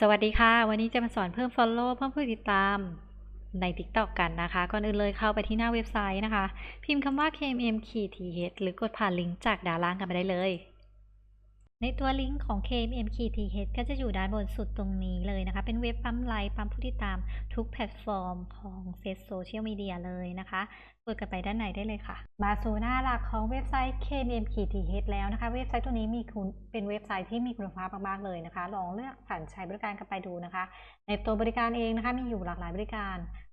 สวัสดีค่ะ วันนี้จะมาสอนเพิ่ม Follow เพิ่มผู้ติดตามใน TikTok กันนะคะ ก่อนอื่นเลยเข้าไปที่หน้าเว็บไซต์นะคะ พิมพ์คำว่า kmm th หรือกดผ่านลิงก์จากด้านล่างกันไปได้เลย ในตัวลิงก์ของ kmm th ก็จะอยู่ด้านบนสุดตรงนี้เลยนะคะ เป็นเว็บปั๊มไลค์ปั๊มผู้ติดตามทุกแพลตฟอร์มของเฟซโซเชียลมีเดียเลยนะคะกดกันไปด้านในได้เลยค่ะ มาสู่หน้าหลักของเว็บไซต์ kmm th แล้วนะคะ เว็บไซต์ตัวนี้มีคุณเป็นเว็บไซต์ที่มีคุณภาพมากๆเลยนะคะ ลองเลือกผ่านใช้บริการกันไปดูนะคะ ในตัวบริการเองนะคะมีอยู่หลากหลายบริการ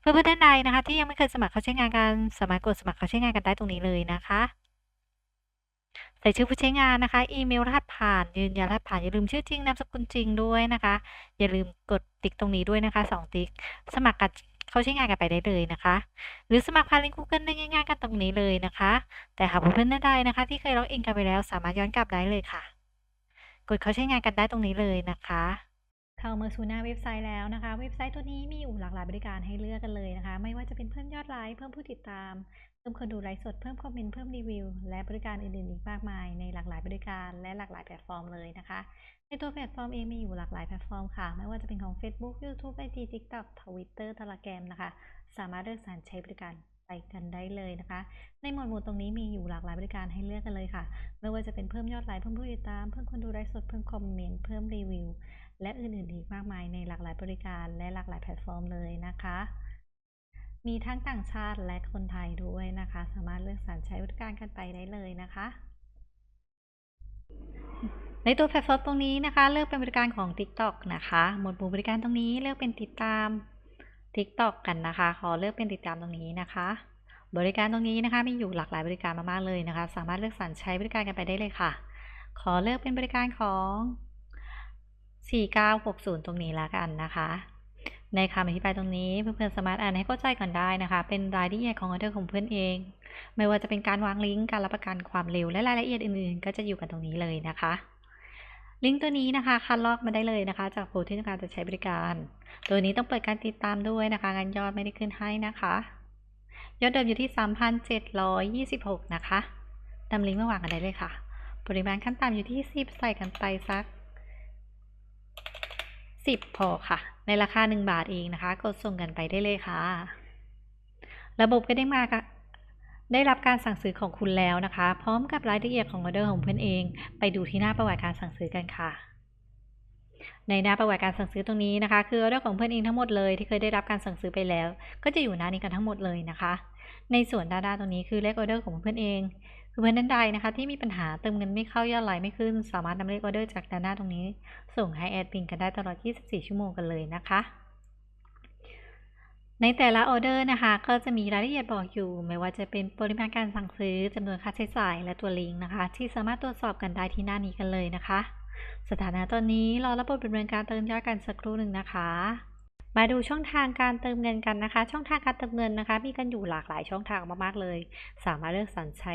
เพื่อนๆท่านใดนะคะ ที่ยังไม่เคยสมัครเข้าใช้งานกันสามารถกดสมัครเข้าใช้งานกันได้ตรงนี้เลยนะคะ ใส่ชื่อผู้ใช้งานนะคะ อีเมลรหัสผ่านยืนยันรหัสผ่านอย่าลืมชื่อจริงนามสกุลจริงด้วยนะคะ อย่าลืมกดติ๊กตรงนี้ด้วยนะคะ2ติ๊กสมัครกันเข้าใช้งานกันไปได้เลยนะคะ หรือสมัครผ่านลิงก์ Google ได้ง่ายๆกันตรงนี้เลยนะคะ แต่หากเพื่อนๆท่านใดนะคะ ที่เคยล็อกอินกันไปแล้วสามารถย้อนกลับได้เลยค่ะ กดเข้าใช้งานกันได้ตรงนี้เลยนะคะ เข้ามาสู่หน้าเว็บไซต์แล้วนะคะ เว็บไซต์ตัวนี้มีอยู่หลากหลายบริการให้เลือกกันเลยนะคะ ไม่ว่าจะเป็นเพิ่มยอดไลค์เพิ่มผู้ติดตาม เพิ่มคนดูไลฟ์สดเพิ่มคอมเมนต์เพิ่มรีวิว และบริการอื่นๆอีกมากมาย ในหลากหลายบริการและหลากหลายแพลตฟอร์มเลยนะคะในตัวแพลตฟอร์มเองมีอยู่หลากหลายแพลตฟอร์มค่ะ ไม่ว่าจะเป็นของ Facebook YouTube IG TikTok Twitter Telegram นะคะ สามารถเลือกสรรใช้บริการ ไปกันได้เลยนะคะ ในหมวดหมู่ตรงนี้มีอยู่หลากหลายบริการให้เลือกกันเลยค่ะ ไม่ว่าจะเป็นเพิ่มยอดไลค์เพิ่มผู้ติดตาม เพิ่มคนดูไลฟ์สด เพิ่มคอมเมนต์ เพิ่มรีวิว และอื่นๆอีกมากมายในหลากหลายบริการและหลากหลายแพลตฟอร์มเลยนะคะ มีทั้งต่างชาติและคนไทยด้วยนะคะ สามารถเลือกสรรใช้บริการกันไปได้เลยนะคะ ในตัวแพลตฟอร์มตรงนี้นะคะ เลือกเป็นบริการของ TikTok นะคะ หมวดหมู่บริการตรงนี้เลือกเป็นติดตาม TikTok กันนะคะ ขอเลือกเป็นติดตามตรงนี้นะคะ บริการตรงนี้นะคะมีอยู่หลากหลายบริการมากๆเลยนะคะ สามารถเลือกสรรใช้บริการกันไปได้เลยค่ะ ขอเลือกเป็นบริการของ 4960 ตรงนี้แล้วกันนะคะ ในคำอธิบายตรงนี้เพื่อนๆสามารถอ่านให้เข้าใจก่อนได้นะคะ เป็นรายละเอียดของออเดอร์ของเพื่อนเอง ไม่ว่าจะเป็นการวางลิงก์การรับประกันความเร็วและรายละเอียดอื่นๆ ก็จะอยู่กันตรงนี้เลยนะคะ ลิงก์ตัวนี้นะคะคัดลอกมาได้เลยนะคะ จากผู้ที่ต้องการจะใช้บริการ ตัวนี้ต้องเปิดการติดตามด้วยนะคะงานยอดไม่ได้ขึ้นให้นะคะ ยอดเดิมอยู่ที่ 3,726 นะคะนำลิงก์มาวางกันได้เลยค่ะ ปริมาณขั้นต่ำอยู่ที่ 10 ใส่กันไปสัก 10 พอค่ะ ในราคา 1 บาทเองนะคะ กดส่งกันไปได้เลยค่ะ ระบบก็ได้มาค่ะ ได้รับการสั่งซื้อของคุณแล้วนะคะ พร้อมกับรายละเอียดของออเดอร์ของเพื่อนเอง ไปดูที่หน้าประวัติการสั่งซื้อกันค่ะ ในหน้าประวัติการสั่งซื้อตรงนี้นะคะ คือออเดอร์ของเพื่อนเองทั้งหมดเลยที่เคยได้รับการสั่งซื้อไปแล้ว ก็จะอยู่หน้านี้กันทั้งหมดเลยนะคะ ในส่วนด้านๆตรงนี้คือเลขออเดอร์ของเพื่อนเองคือเพื่อนท่านใดนะคะ ที่มีปัญหาเติมเงินไม่เข้ายอดไลน์ไม่ขึ้น สามารถนำเลขออเดอร์จากด้านหน้าตรงนี้ ส่งให้แอดมินกันได้ตลอด 24 ชั่วโมงกันเลยนะคะ ในแต่ละออเดอร์นะคะ ก็จะมีรายละเอียดบอกอยู่ ไม่ว่าจะเป็นปริมาณการสั่งซื้อจำนวนค่าใช้จ่ายและตัวลิงก์นะคะ ที่สามารถตรวจสอบกันได้ที่หน้านี้กันเลยนะคะ สถานะตอนนี้รอระบบดำเนินการเติมยอดกันสักครู่หนึ่งนะคะ มาดูช่องทางการเติมเงินกันนะคะ ช่องทางการเติมเงินนะคะ มีกันอยู่หลากหลายช่องทางมากๆเลย สามารถเลือกสรรใช้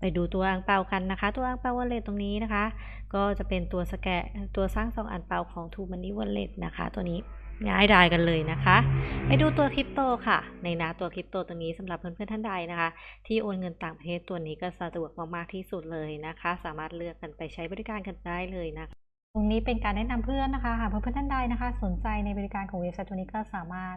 ไปดูตัวอ่างเปากันนะคะ ตัวอ่างเปาวอลเล็ตตรงนี้นะคะ ก็จะเป็นตัวสแกนตัวสร้างซองอ่างเปาของทูมันนี่วอลเล็ตนะคะ ตัวนี้ง่ายดายกันเลยนะคะ ไปดูตัวคริปโตค่ะ ในน้าตัวคริปโตตรงนี้สำหรับเพื่อนๆท่านใดนะคะ ที่โอนเงินต่างประเทศตัวนี้ก็สะดวกมากๆที่สุดเลยนะคะ สามารถเลือกกันไปใช้บริการกันได้เลยนะคะตรงนี้เป็นการแนะนำเพื่อนนะคะหากเพื่อนๆท่านใดนะคะ สนใจในบริการของเว็บไซต์ตัวนี้ก็สามารถ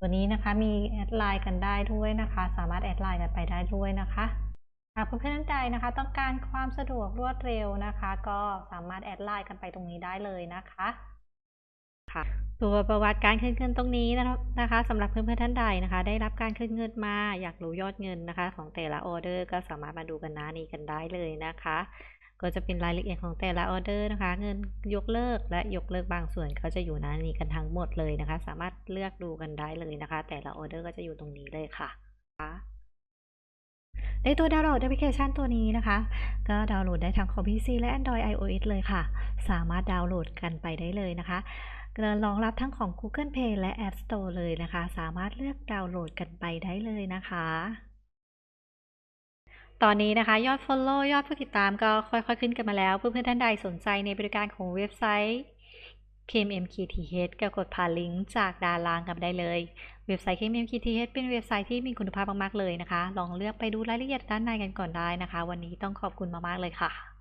ตัวนี้นะคะมีแอดไลน์กันได้ด้วยนะคะ สามารถแอดไลน์กันไปได้ด้วยนะคะหากเพื่อนๆท่านใดนะคะ ต้องการความสะดวกรวดเร็วนะคะ ก็สามารถแอดไลน์กันไปตรงนี้ได้เลยนะคะค่ะตัวประวัติการคืนเงินตรงนี้นะคะสำหรับเพื่อนๆท่านใดนะคะ ได้รับการคืนเงินมาอยากรู้ยอดเงินนะคะ ของแต่ละออเดอร์ก็สามารถมาดูกันหน้านี้กันได้เลยนะคะ ก็จะเป็นรายละเอียดของแต่ละออเดอร์นะคะ เงินยกเลิกและยกเลิกบางส่วนก็จะอยู่หน้านี้กันทั้งหมดเลยนะคะ สามารถเลือกดูกันได้เลยนะคะ แต่ละออเดอร์ก็จะอยู่ตรงนี้เลยค่ะในตัวดาวน์โหลดแอปพลิเคชันตัวนี้นะคะ ก็ดาวน์โหลดได้ทั้งคอมพิวเตอร์และ Android iOS เลยค่ะ สามารถดาวน์โหลดกันไปได้เลยนะคะรองรับทั้งของ Google Play และ App Store เลยนะคะ สามารถเลือกดาวน์โหลดกันไปได้เลยนะคะ ตอนนี้นะคะ ยอด Follow ยอดผู้ติดตามก็ค่อยๆขึ้นกันมาแล้ว เพื่อนๆท่านใดสนใจในบริการของเว็บไซต์ KMMKTH ก็กดผ่านลิงก์จากด้านล่างกันได้เลย เว็บไซต์ KMMKTH เป็นเว็บไซต์ที่มีคุณภาพมากๆเลยนะคะ ลองเลือกไปดูรายละเอียดด้านในกันก่อนได้นะคะ วันนี้ต้องขอบคุณมากๆเลยค่ะ